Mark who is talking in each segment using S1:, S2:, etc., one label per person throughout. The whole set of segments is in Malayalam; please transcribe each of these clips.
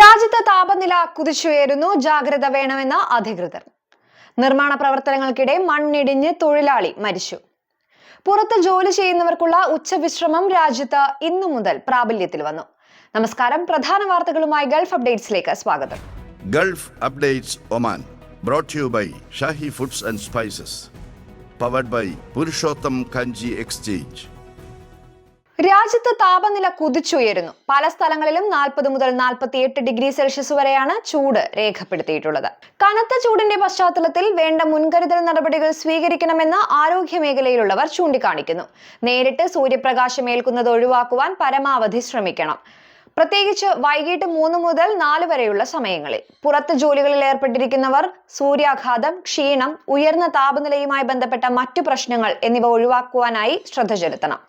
S1: രാജ്യത്ത് താപനില കുതിച്ചുയരുന്നു. ജാഗ്രത വേണമെന്ന അധികൃതർ. നിർമ്മാണ പ്രവർത്തനങ്ങൾക്കിടെ മണ്ണിടിഞ്ഞ് തൊഴിലാളി മരിച്ചു. പുറത്ത് ജോലി ചെയ്യുന്നവർക്കുള്ള ഉച്ചവിശ്രമം രാജ്യത്ത് ഇന്നു മുതൽ പ്രാബല്യത്തിൽ വന്നു. നമസ്കാരം. പ്രധാന വാർത്തകളുമായി ഗൾഫ് അപ്ഡേറ്റ്സിലേക്ക് സ്വാഗതം.
S2: Gulf updates Oman. brought you by by foods and spices powered by Purushottam Kanji exchange.
S1: രാജ്യത്ത് താപനില കുതിച്ചുയരുന്നു. പല സ്ഥലങ്ങളിലും നാൽപ്പത് മുതൽ നാൽപ്പത്തി എട്ട് ഡിഗ്രി സെൽഷ്യസ് വരെയാണ് ചൂട് രേഖപ്പെടുത്തിയിട്ടുള്ളത്. കനത്ത ചൂടിന്റെ പശ്ചാത്തലത്തിൽ വേണ്ട മുൻകരുതൽ നടപടികൾ സ്വീകരിക്കണമെന്ന് ആരോഗ്യ മേഖലയിലുള്ളവർ ചൂണ്ടിക്കാണിക്കുന്നു. നേരിട്ട് സൂര്യപ്രകാശം ഏൽക്കുന്നത് ഒഴിവാക്കുവാൻ പരമാവധി ശ്രമിക്കണം. പ്രത്യേകിച്ച് വൈകിട്ട് മൂന്ന് മുതൽ നാല് വരെയുള്ള സമയങ്ങളിൽ. പുറത്ത് ജോലികളിൽ ഏർപ്പെട്ടിരിക്കുന്നവർ സൂര്യാഘാതം ക്ഷീണം ഉയർന്ന താപനിലയുമായി ബന്ധപ്പെട്ട മറ്റു പ്രശ്നങ്ങൾ എന്നിവ ഒഴിവാക്കുവാനായി ശ്രദ്ധ ചെലുത്തണം.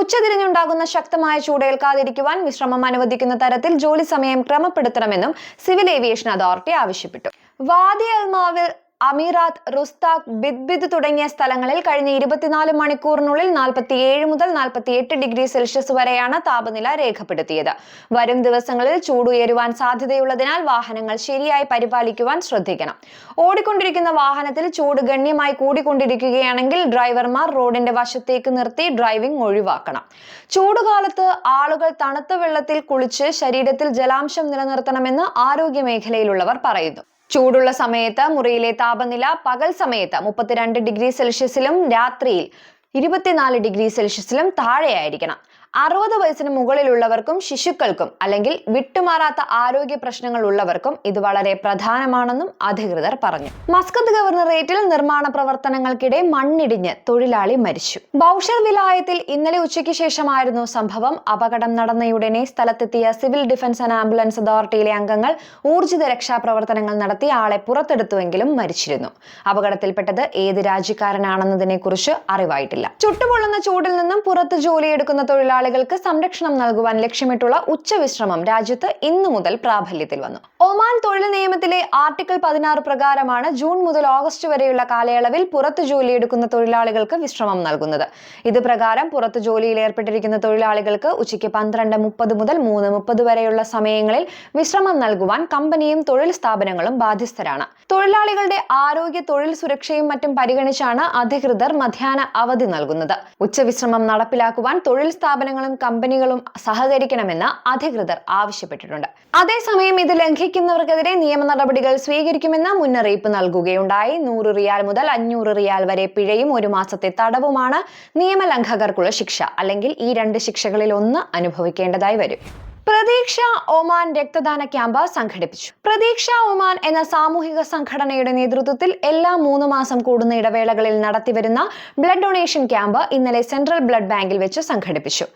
S1: ഉച്ചതിരിഞ്ഞുണ്ടാകുന്ന ശക്തമായ ചൂടേൽക്കാതിരിക്കുവാൻ വിശ്രമം അനുവദിക്കുന്ന തരത്തിൽ ജോലി സമയം ക്രമപ്പെടുത്തണമെന്നും സിവിൽ ഏവിയേഷൻ അതോറിറ്റി ആവശ്യപ്പെട്ടു. വാദി അൽമാവിൽ അമീറാത്ത് റുസ്താഖ് ബിദ്ബിദ് തുടങ്ങിയ സ്ഥലങ്ങളിൽ കഴിഞ്ഞ ഇരുപത്തിനാല് മണിക്കൂറിനുള്ളിൽ നാൽപ്പത്തിയേഴ് മുതൽ നാൽപ്പത്തിയെട്ട് ഡിഗ്രി സെൽഷ്യസ് വരെയാണ് താപനില രേഖപ്പെടുത്തിയത്. വരും ദിവസങ്ങളിൽ ചൂടുയരുവാൻ സാധ്യതയുള്ളതിനാൽ വാഹനങ്ങൾ ശരിയായി പരിപാലിക്കുവാൻ ശ്രദ്ധിക്കണം. ഓടിക്കൊണ്ടിരിക്കുന്ന വാഹനത്തിൽ ചൂട് ഗണ്യമായി കൂടിക്കൊണ്ടിരിക്കുകയാണെങ്കിൽ ഡ്രൈവർമാർ റോഡിന്റെ വശത്തേക്ക് നിർത്തി ഡ്രൈവിംഗ് ഒഴിവാക്കണം. ചൂടുകാലത്ത് ആളുകൾ തണുത്ത വെള്ളത്തിൽ കുളിച്ച് ശരീരത്തിൽ ജലാംശം നിലനിർത്തണമെന്ന് ആരോഗ്യ മേഖലയിലുള്ളവർ പറയുന്നു. ചൂടുള്ള സമയത്ത് മുറിയിലെ താപനില പകൽ സമയത്ത് മുപ്പത്തിരണ്ട് ഡിഗ്രി സെൽഷ്യസിലും രാത്രിയിൽ ഇരുപത്തിനാല് ഡിഗ്രി സെൽഷ്യസിലും താഴെയായിരിക്കണം. അറുപത് വയസ്സിന് മുകളിലുള്ളവർക്കും ശിശുക്കൾക്കും അല്ലെങ്കിൽ വിട്ടുമാറാത്ത ആരോഗ്യ പ്രശ്നങ്ങൾ ഉള്ളവർക്കും ഇത് വളരെ പ്രധാനമാണെന്നും അധികൃതർ പറഞ്ഞു. മസ്കത്ത് ഗവർണറേറ്റിൽ നിർമ്മാണ പ്രവർത്തനങ്ങൾക്കിടെ മണ്ണിടിഞ്ഞ് തൊഴിലാളി മരിച്ചു. ബൌഷർ വിലായത്തിൽ ഇന്നലെ ഉച്ചയ്ക്ക് ശേഷമായിരുന്നു സംഭവം. അപകടം നടന്നയുടനെ സ്ഥലത്തെത്തിയ സിവിൽ ഡിഫൻസ് ആൻഡ് ആംബുലൻസ് അതോറിറ്റിയിലെ അംഗങ്ങൾ ഊർജിത രക്ഷാപ്രവർത്തനങ്ങൾ നടത്തി ആളെ പുറത്തെടുത്തുവെങ്കിലും മരിച്ചിരുന്നു. അപകടത്തിൽപ്പെട്ടത് ഏത് രാജ്യക്കാരനാണെന്നതിനെ കുറിച്ച് അറിവായിട്ടില്ല. ചുട്ടുപൊള്ളുന്ന ചൂടിൽ നിന്നും പുറത്ത് ജോലിയെടുക്കുന്ന തൊഴിലാളികൾക്ക് സംരക്ഷണം നൽകുവാൻ ലക്ഷ്യമിട്ടുള്ള ഉച്ചവിശ്രമം രാജ്യത്ത് ഇന്നു മുതൽ പ്രാബല്യത്തിൽ വന്നു. ഒമാൻ തൊഴിൽ നിയമത്തിലെ ആർട്ടിക്കിൾ പതിനാറ് പ്രകാരമാണ് ജൂൺ മുതൽ ഓഗസ്റ്റ് വരെയുള്ള കാലയളവിൽ പുറത്ത് ജോലിയെടുക്കുന്ന തൊഴിലാളികൾക്ക് വിശ്രമം നൽകുന്നത്. ഇത് പ്രകാരം പുറത്ത് ജോലിയിൽ ഏർപ്പെട്ടിരിക്കുന്ന തൊഴിലാളികൾക്ക് ഉച്ചയ്ക്ക് പന്ത്രണ്ട് മുപ്പത് മുതൽ മൂന്ന് മുപ്പത് വരെയുള്ള സമയങ്ങളിൽ വിശ്രമം നൽകുവാൻ കമ്പനിയും തൊഴിൽ സ്ഥാപനങ്ങളും ബാധ്യസ്ഥരാണ്. തൊഴിലാളികളുടെ ആരോഗ്യ തൊഴിൽ സുരക്ഷയും മറ്റും പരിഗണിച്ചാണ് അധികൃതർ മധ്യാന അവധി നൽകുന്നത്. ഉച്ചവിശ്രമം നടപ്പിലാക്കുവാൻ തൊഴിൽ സ്ഥാപനങ്ങളും കമ്പനികളും സഹകരിക്കണമെന്ന് അധികൃതർ ആവശ്യപ്പെട്ടിട്ടുണ്ട്. അതേസമയം ഇത് ലംഘിക്കുന്നവർക്കെതിരെ നിയമ നടപടികൾ സ്വീകരിക്കുമെന്ന് മുന്നറിയിപ്പ് നൽകുകയുണ്ടായി. നൂറ് റിയാൽ മുതൽ അഞ്ഞൂറ് റിയാൽ വരെ പിഴയും ഒരു മാസത്തെ തടവുമാണ് നിയമലംഘകർക്കുള്ള ശിക്ഷ. അല്ലെങ്കിൽ ഈ രണ്ട് ശിക്ഷകളിൽ ഒന്ന് അനുഭവിക്കേണ്ടതായി വരും. പ്രതീക്ഷ ഒമാൻ രക്തദാന ക്യാമ്പ് സംഘടിപ്പിച്ചു. പ്രതീക്ഷ ഒമാൻ എന്ന സാമൂഹിക സംഘടനയുടെ നേതൃത്വത്തിൽ എല്ലാ മൂന്ന് മാസം കൂടുന്ന ഇടവേളകളിൽ നടത്തിവരുന്ന ബ്ലഡ് ഡൊണേഷൻ ക്യാമ്പ് ഇന്നലെ സെൻട്രൽ ബ്ലഡ് ബാങ്കിൽ വെച്ച് സംഘടിപ്പിച്ചു.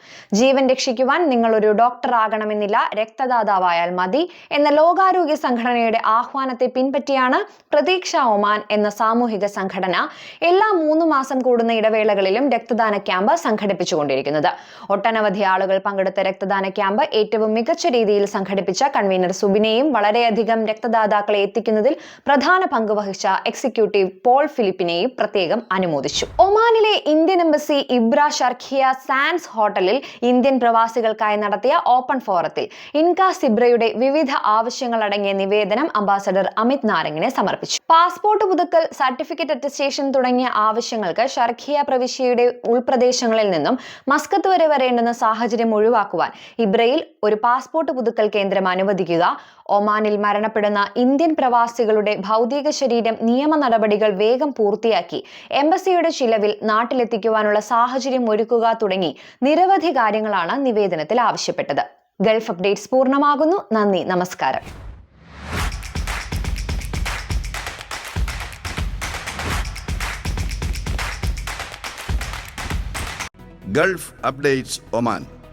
S1: ജീവൻ രക്ഷിക്കുവാൻ നിങ്ങൾ ഒരു ഡോക്ടർ ആകണമെന്നില്ല രക്തദാതാവായാൽ മതി എന്ന ലോകാരോഗ്യ സംഘടനയുടെ ആഹ്വാനത്തെ പിൻപറ്റിയാണ് പ്രതീക്ഷ ഒമാൻ എന്ന സാമൂഹിക സംഘടന എല്ലാ മൂന്ന് മാസം കൂടുന്ന ഇടവേളകളിലും രക്തദാന ക്യാമ്പ് സംഘടിപ്പിച്ചുകൊണ്ടിരിക്കുന്നത്. ഒട്ടനവധി ആളുകൾ പങ്കെടുത്ത രക്തദാന ക്യാമ്പ് ഏറ്റവും മികച്ച രീതിയിൽ സംഘടിപ്പിച്ച കൺവീനർ സുബിനെയും വളരെയധികം രക്തദാതാക്കളെ എത്തിക്കുന്നതിൽ പ്രധാന പങ്ക് വഹിച്ച എക്സിക്യൂട്ടീവ് പോൾ ഫിലിപ്പിനെയും പ്രത്യേകം അനുമോദിച്ചു. ഒമാനിലെ Indian embassy Ibra Sharqiya Sands ഹോട്ടലിൽ ഇന്ത്യൻ പ്രവാസികൾക്കായി നടത്തിയ ഓപ്പൺ ഫോറത്തിൽ ഇൻക സിബ്രയുടെ വിവിധ ആവശ്യങ്ങളടങ്ങിയ നിവേദനം അംബാസഡർ അമിത് നാരങ്ങിനെ സമർപ്പിച്ചു. പാസ്പോർട്ട് പുതുക്കൽ സർട്ടിഫിക്കറ്റ് അറ്റസ്റ്റേഷൻ തുടങ്ങിയ ആവശ്യങ്ങൾക്ക് ഷർഖിയ പ്രവിശ്യയുടെ ഉൾപ്രദേശങ്ങളിൽ നിന്നും മസ്കത്ത് വരെ വരേണ്ടുന്ന സാഹചര്യം ഒഴിവാക്കുവാൻ ഇബ്രയിൽ ഒരു പാസ്പോർട്ട് പുതുക്കൽ കേന്ദ്രം അനുവദിക്കുക. ഒമാനിൽ മരണപ്പെടുന്ന ഇന്ത്യൻ പ്രവാസികളുടെ ഭൗതിക ശരീരം നിയമ നടപടികൾ വേഗം പൂർത്തിയാക്കി. എംബസിയുടെ ചിലവിൽ നാട്ടിലെത്തിക്കുവാനുള്ള സാഹചര്യം ഒരുക്കുക തുടങ്ങി. നിരവധി കാര്യങ്ങളാണ് നിവേദനത്തിൽ ആവശ്യപ്പെട്ടത്. ഗൾഫ് അപ്ഡേറ്റ്സ് പൂർണമാകുന്നു. നന്ദി. നമസ്കാരം.
S2: Gulf updates Oman